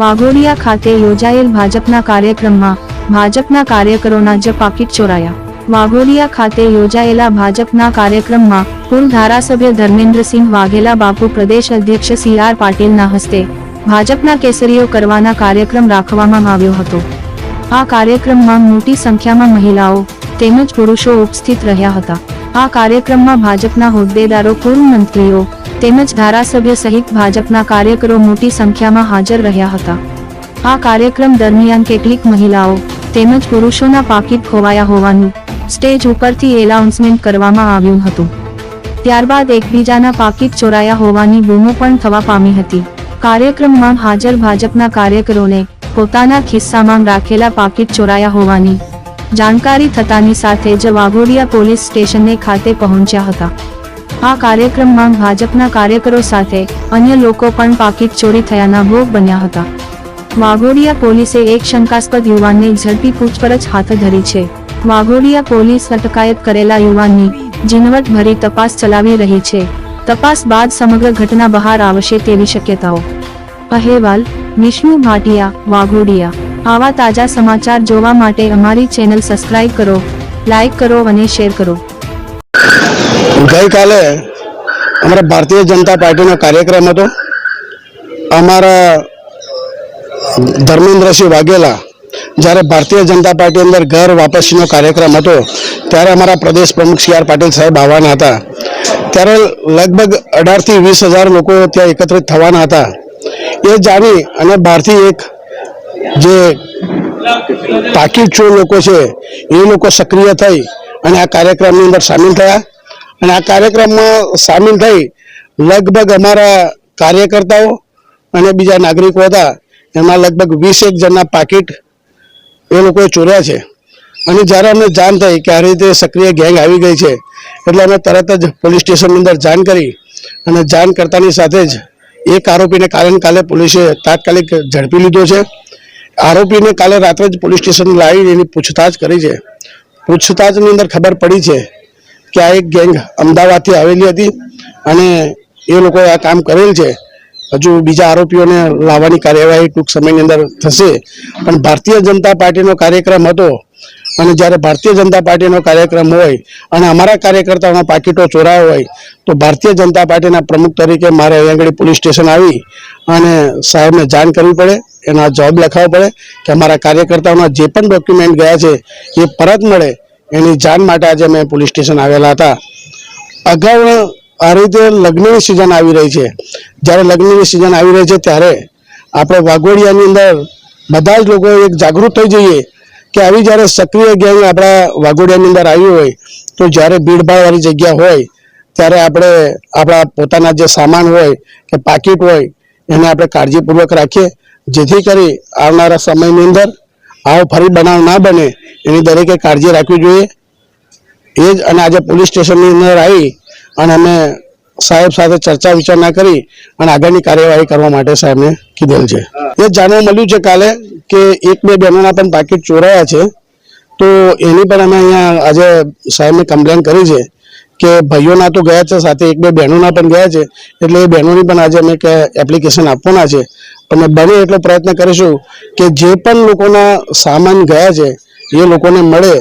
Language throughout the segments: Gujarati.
વાઘોડિયા ખાતે યોજાયેલ ભાજપના કાર્યક્રમમાં ભાજપના કાર્યકરોના જ પાકીટ ચોરાયા. વાઘોડિયા ખાતે યોજાયેલા ભાજપના કાર્યક્રમમાં પૂર્વ ધારાસભ્ય ધર્મેન્દ્રસિંહ વાઘેલા, બાપુ પ્રદેશ અધ્યક્ષ સી આર પાટીલના હસ્તે ભાજપના કેસરીઓ કરવાના કાર્યક્રમ રાખવામાં આવ્યો હતો. આ કાર્યક્રમમાં મોટી સંખ્યામાં મહિલાઓ તેમજ પુરુષો ઉપસ્થિત રહ્યા હતા. આ કાર્યક્રમમાં ભાજપના હોદ્દેદારો, પૂર્વ મંત્રીઓ તેમજ ધારાસભ્ય સહિત ભાજપના કાર્યકરો મોટી સંખ્યામાં હાજર રહ્યા હતા. આ કાર્યક્રમ દરમિયાન કેટલીક મહિલાઓ તેમજ પુરુષોના પાકીટ ખોવાયા હોવાનું સ્ટેજ ઉપરથી એલાઉન્સમેન્ટ કરવામાં આવ્યું હતું. ત્યારબાદ એકબીજાના પાકીટ ચોરાયા હોવાની બૂમો પણ થવા પામી હતી. કાર્યક્રમમાં હાજર ભાજપના કાર્યકરોને પોતાના ખિસ્સામાં રાખેલા પાકીટ ચોરાયા હોવાની જાણકારી થતાની સાથે જ વાઘોડિયા પોલીસ સ્ટેશને ખાતે પહોંચ્યા હતા. આ કાર્યક્રમમાં ભાજપના કાર્યકરો સાથે અન્ય લોકો પણ પાકીટ ચોરી થયાના ભોગ બન્યા હતા. વાઘોડિયા પોલીસે એક શંકાસ્પદ યુવાનને ઝડપી પૂછપરછ હાથ ધરી છે. વાઘોડિયા પોલીસ અટકાયત કરેલા યુવાનની ઝીણવટ ભરી તપાસ ચલાવી રહી છે. તપાસ બાદ સમગ્ર ઘટના બહાર આવશે તેવી શક્યતાઓ. અહેવાલ, વિષ્ણુ ભાટિયા, વાઘોડિયા. આવા તાજા સમાચાર જોવા માટે અમારી ચેનલ સબસ્ક્રાઇબ કરો લાઈક કરો અને શેર કરો. ગઈકાલે અમારા ભારતીય જનતા પાર્ટીનો કાર્યક્રમ હતો. અમારા ધર્મેન્દ્રસિંહ વાઘેલા જ્યારે ભારતીય જનતા પાર્ટી અંદર ઘર વાપસીનો કાર્યક્રમ હતો, ત્યારે અમારા પ્રદેશ પ્રમુખ સી આર પાટીલ સાહેબ આવવાના હતા. ત્યારે લગભગ અઢારથી વીસ હજાર લોકો ત્યાં એકત્રિત થવાના હતા. એ જાણી અને બહારથી એક જે તાકીદ ચોર લોકો છે, એ લોકો સક્રિય થઈ અને આ કાર્યક્રમની અંદર સામેલ થયા. અને આ કાર્યક્રમમાં સામેલ થઈ લગભગ અમારા કાર્યકર્તાઓ અને બીજા નાગરિકો હતા. એમાં લગભગ વીસ એક જણના પાકીટ એ લોકોએ ચોર્યા છે. અને જ્યારે અમને જાણ થઈ કે આ રીતે સક્રિય ગેંગ આવી ગઈ છે, એટલે અમે તરત જ પોલીસ સ્ટેશનની અંદર જાણ કરી અને જાણ કરતાની સાથે જ એક આરોપીને કાલે કાલે પોલીસે તાત્કાલિક ઝડપી લીધો છે. આરોપીને કાલે રાત્રે જ પોલીસ સ્ટેશન લાવી એની પૂછતાછ કરી છે. પૂછતાછની અંદર ખબર પડી છે કે આ એક ગેંગ અમદાવાદથી આવેલી હતી અને એ લોકોએ આ કામ કરેલ છે. હજુ બીજા આરોપીઓને લાવવાની કાર્યવાહી ટૂંક સમયની અંદર થશે. પણ ભારતીય જનતા પાર્ટીનો કાર્યક્રમ હતો અને જ્યારે ભારતીય જનતા પાર્ટીનો કાર્યક્રમ હોય અને અમારા કાર્યકર્તાઓના પાકીટો ચોરાયા હોય, તો ભારતીય જનતા પાર્ટીના પ્રમુખ તરીકે મારે અહીંયા પોલીસ સ્ટેશન આવી અને સાહેબને જાણ કરવી પડે, એના જવાબ લખાવવો પડે કે અમારા કાર્યકર્તાઓના જે પણ ડોક્યુમેન્ટ ગયા છે, એ પરત મળે એની જાન માટે આજે અમે પોલીસ સ્ટેશન આવેલા હતા. અગાઉ આ રીતે લગ્નની સિઝન આવી રહી છે. જ્યારે લગ્નની સિઝન આવી રહી છે ત્યારે આપણે વાઘોડિયાની અંદર બધા જ લોકો એક જાગૃત થઈ જઈએ કે આવી જ્યારે સક્રિય ગેંગ આપણા વાઘોડિયાની અંદર આવી હોય, તો જ્યારે ભીડભાડવાળી જગ્યા હોય, ત્યારે આપણે આપણા પોતાના જે સામાન હોય કે પાકીટ હોય, એને આપણે કાળજીપૂર્વક રાખીએ. જેથી કરી આવનારા સમયની અંદર આવો ફરી બનાવ ના બને, એની દરેકે કાળજી રાખવી જોઈએ. એ જ અને આજે પોલીસ સ્ટેશનની અંદર આવી અને અમે સાહેબ સાથે ચર્ચા વિચારણા કરી અને આગળની કાર્યવાહી કરવા માટે સાહેબને કીધેલ છે. એ જાણવા મળ્યું છે કાલે કે એક બે બહેનોના પણ પાકીટ ચોરાયા છે. તો એની પણ અમે અહીંયા આજે સાહેબને કમ્પ્લેન કરી છે. કે ભાઈઓના તો ગયા છે, સાથે એક બે બહેનોના પણ ગયા છે, એટલે એ બહેનોની પણ આજે અમે એપ્લિકેશન આપવાના છે. પણ બને એટલો પ્રયત્ન કરીશું કે જે પણ લોકોના સામાન ગયા છે, એ લોકોને મળે,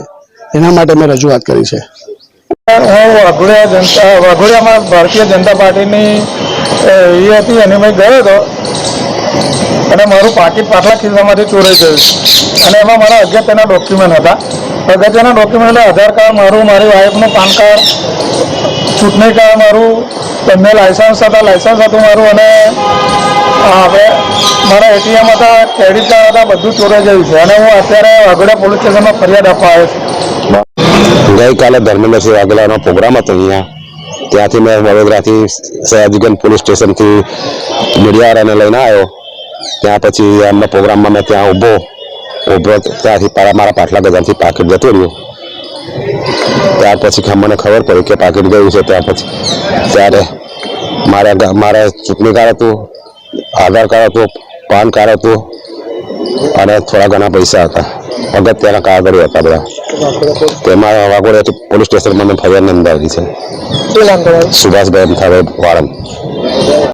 એના માટે મેં રજૂઆત કરી છે. હું વાઘોડિયા જનતા, વાઘોડિયામાં ભારતીય જનતા પાર્ટીની એ હતી અને મેં ગયો હતો. અને મારું પાકીટ પાટલા ખિસ્સામાંથી ચોરાઈ ગયું. અને એમાં મારા અગત્યના ડોક્યુમેન્ટ હતા. અગત્યના ડોક્યુમેન્ટ આધાર કાર્ડ, મારું, મારી વાઈફનું પાન કાર્ડ, ચૂંટણી કાર્ડ મારું, બંને લાયસન્સ હતા લાયસન્સ હતું મારું અને હવે મારા એટીએમ હતા ક્રેડિટ કાર્ડ હતા, બધું ચોરાઈ ગયું છે. અને હું અત્યારે વાઘોડા પોલીસ સ્ટેશનમાં ફરિયાદ આપવા આવ્યો છું. ગઈકાલે ધર્મેન્દ્રસિંહ વાઘેલાનો પ્રોગ્રામ હતો અહીંયા. ત્યાંથી મેં વડોદરાથી સયાજીગંજ પોલીસ સ્ટેશનથી મીડિયાવાળાને લઈને આવ્યો. ત્યાં પછી એમના પ્રોગ્રામમાં મેં ત્યાં ઊભો ઊભો ત્યાંથી મારા પાટલા ગજાનથી પાકીટ જતો રહ્યું. ત્યાર પછી મને ખબર પડી કે પાકીટ ગયું છે ત્યાં પછી. ત્યારે મારા મારે ચૂંટણી કાર્ડ હતું આધાર કાર્ડ હતું પાન કાર્ડ હતું અને થોડા ઘણા પૈસા હતા. અગત્યના કાગળો હતા બધા. તેમાં વાઘોડિયા પોલીસ સ્ટેશનમાં મેં ફરિયાદ નોંધાવી છે. સુભાષભાઈ અંથાભાઈ વાળંદ.